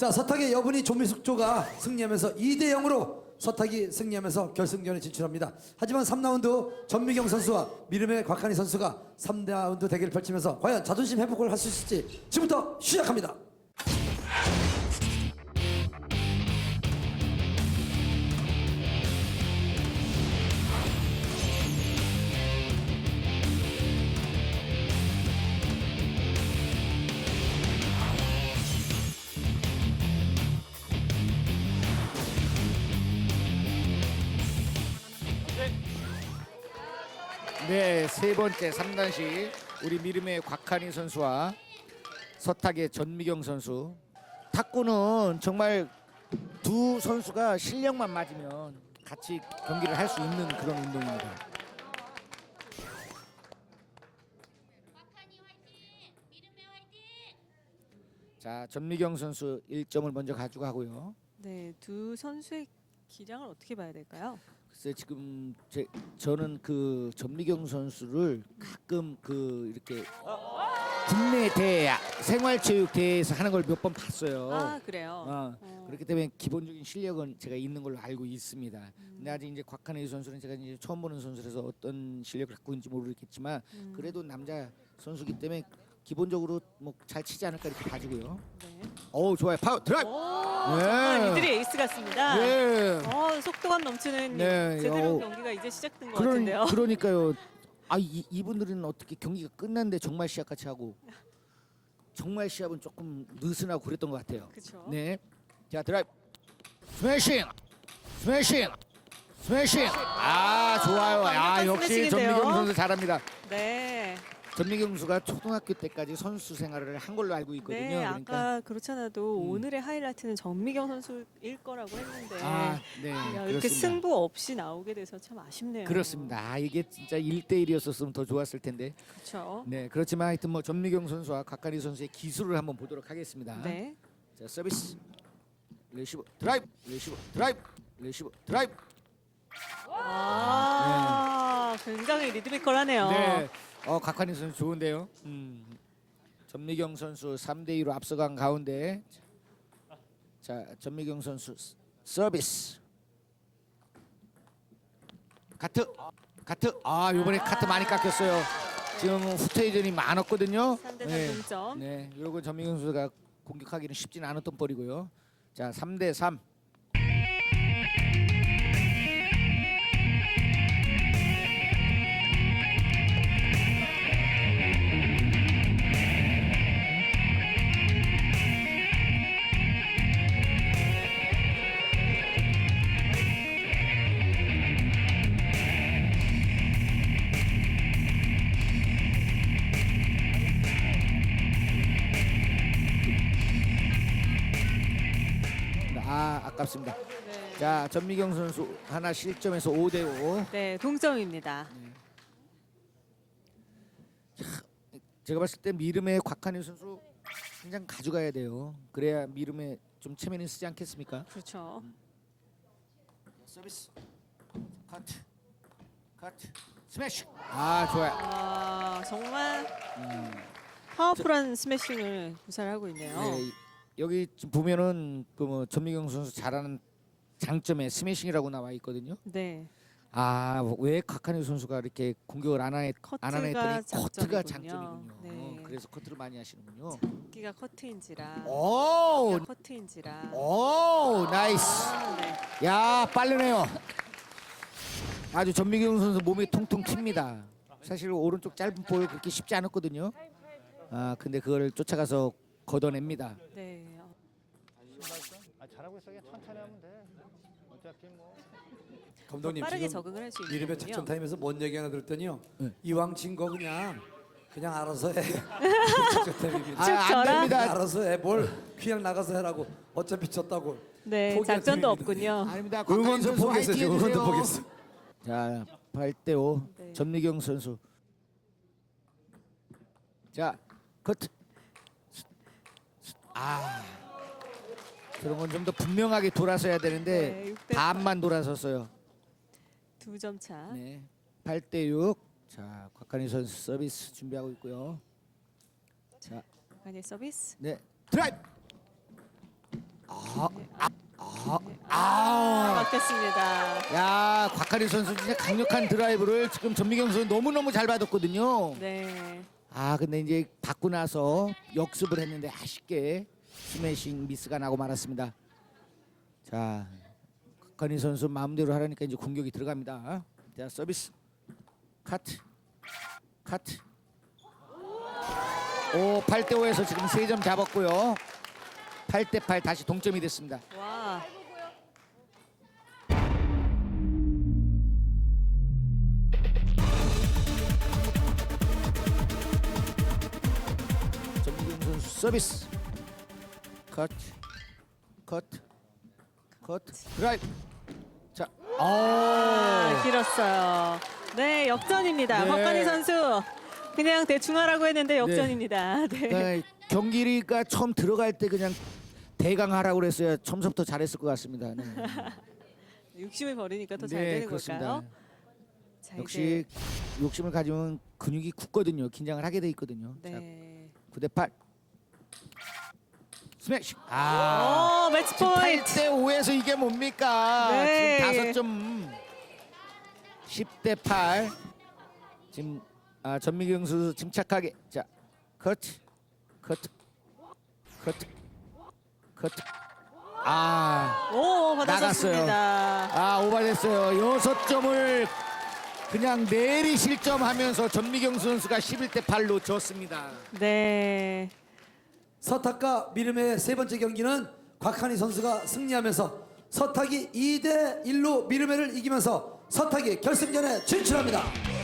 자 서탁의 여분이 조미숙조가 승리하면서 2대 0으로 서탁이 승리하면서 결승전에 진출합니다. 하지만 3라운드 전미경 선수와 미름의 곽한희 선수가 3라운드 대결을 펼치면서 과연 자존심 회복을 할 수 있을지 지금부터 시작합니다. 네, 세 번째 3단식 우리 미름의 곽한희 선수와 서탁의 전미경 선수. 탁구는 정말 두 선수가 실력만 맞으면 같이 경기를 할 수 있는 그런 운동입니다. 자, 전미경 선수 1점을 먼저 가져가고요. 네, 두 선수의 기량을 어떻게 봐야 될까요? 글쎄 지금 제, 저는 그 전미경 선수를 가끔 그 이렇게 국내 대회 생활체육 대회에서 하는 걸 몇 번 봤어요. 아, 그래요. 어, 어. 그렇기 때문에 기본적인 실력은 제가 있는 걸로 알고 있습니다. 근데 아직 이제 곽한희 선수는 제가 이제 처음 보는 선수라서 어떤 실력을 갖고 있는지 모르겠지만 음. 그래도 남자 선수기 때문에 기본적으로 뭐 잘 치지 않을까 이렇게 봐주고요. 네. 오 좋아요 파워 드라이브. 오, 네. 정말 이들이 에이스 같습니다. 예. 어, 속도감 넘치는 네, 제대로 어. 경기가 이제 시작된 것 그런 같은데요. 그러니까요. 아 이, 이분들은 어떻게 경기가 끝났는데 정말 시합같이 하고 정말 시합은 조금 느슨하고 그랬던 것 같아요. 그쵸. 네. 자 드라이브 스매싱 스매싱 스매싱 아 좋아요. 아 완벽한 역시 스매싱인데요. 전미경 선수 잘합니다. 네. 전미경 선수가 초등학교 때까지 선수 생활을 한 걸로 알고 있거든요. 네, 그러니까 아까 그렇잖아도 음. 오늘의 하이라이트는 전미경 선수일 거라고 했는데 아, 네. 야, 이렇게 그렇습니다. 승부 없이 나오게 돼서 참 아쉽네요. 그렇습니다. 아, 이게 진짜 1대 1이었었으면 더 좋았을 텐데. 그렇죠. 네, 그렇지만 하여튼 뭐 전미경 선수와 각가리 선수의 기술을 한번 보도록 하겠습니다. 네. 자, 서비스. 레시브 드라이브. 레시브 드라이브. 레시브 드라이브. 아, 굉장히 리드미컬하네요. 네. 어, 각하니 선수 좋은데요. 음. 전미경 선수 3대 2로 앞서간 가운데 자, 전미경 선수 스- 서비스. 카트. 카트. 아, 요번에 카트 많이 깎였어요. 지금 후퇴전이 많았거든요. 3대 3 동점. 네, 요건 전민경 선수가 공격하기는 쉽지는 않았던 볼이고요. 자, 3대 3. 아, 아깝습니다. 네. 자, 전미경 선수 하나 실점해서 5대 5. 네, 동점입니다. 제가 봤을 때 미름의 곽한일 선수 한 장 가져가야 돼요. 그래야 미름에 좀 체면이 쓰지 않겠습니까? 그렇죠. 서비스. 카트. 카트. 스매시. 아, 좋아요. 아, 정말 음. 파워풀한 스매싱을 구사하고 있네요. 네, 이- 여기 보면은 그뭐 전미경 선수 잘하는 장점에 스매싱이라고 나와 있거든요. 네. 아, 왜 카카니 선수가 이렇게 공격을 안 하네 안 커트가 했더니 커트가 장점이군요. 장점이군요. 네. 그래서 커트를 많이 하시는군요. 기가 커트인지라. 오! 기가 커트인지라. 오, 나이스. 아, 네. 야, 빠르네요. 아주 전미경 선수 몸이 통통 튑니다. 사실 오른쪽 짧은 볼 그렇게 쉽지 않았거든요. 아, 근데 그걸 쫓아가서 걷어냅니다. 네. 아 잘하고 있어 그냥 천천히 하면 돼. 어차피 뭐. 감독님 빠르게 지금 적응을 할수 있는 미름의 거군요. 작전 타임에서 뭔 얘기 하나 들었더니요. 네. 이왕 진 거 그냥 그냥 알아서 해. 작전 타임입니다. 아, 안. 됩니다. 알아서 해. 뭘 그냥 나가서 해라고. 어차피 졌다고. 네, 포기할 작전도. 없군요. 아닙니다. 응원도 포기했어요. 지금 응원도 포기했어. 자, 8대 5. 네. 전미경 선수. 자, 커트. 아. 그런 건 좀 더 분명하게 돌아서야 되는데 네, 육대 반만 돌아섰어요. 두 점 차. 네. 8대 6. 자, 곽한희 선수 서비스 준비하고 있고요. 자, 간의 서비스. 네. 드라이브. 아, 막혔습니다. 야 곽한희 선수 진짜 강력한 드라이브를 지금 전미경 선수 너무 너무 잘 받았거든요. 네. 아 근데 이제 받고 나서 역습을 했는데 아쉽게 스매싱 미스가 나고 말았습니다. 자 곽한희 선수 마음대로 하라니까 이제 공격이 들어갑니다. 자 서비스 카트 카트 오 8대 5에서 지금 3점 잡았고요. 8대 8 다시 동점이 됐습니다. 와. 서비스 컷, 컷, 컷, 드라이브. 자, 아, 어, 길었어요. 네, 역전입니다. 네. 박관희 선수. 그냥 대충 하라고 했는데 역전입니다. 네. 네, 경기가 처음 들어갈 때 그냥 대강 하라고 그랬어야 처음부터 잘했을 것 같습니다. 네, 욕심을 버리니까 더 잘 네 되는 그렇습니다. 걸까요? 자, 역시 욕심을 가지면 근육이 굳거든요. 긴장을 하게 돼 있거든요. 이제, 자, 네. 9대 8. 스매시. 아. 오, 매치 지금 포인트. 8대 5에서 이게 뭡니까? 네. 지금 5점 10대 8. 지금 아, 전미경 선수 침착하게 자 커트 커트 커트 커트 아, 오, 받아쳤습니다. 아 오버됐어요. 여섯 점을 그냥 내리 실점하면서 전미경 선수가 11대 8로 졌습니다. 네. 서탁과 미름의 세 번째 경기는 곽한희 선수가 승리하면서 서탁이 2대 1로 미름회를 이기면서 서탁이 결승전에 진출합니다.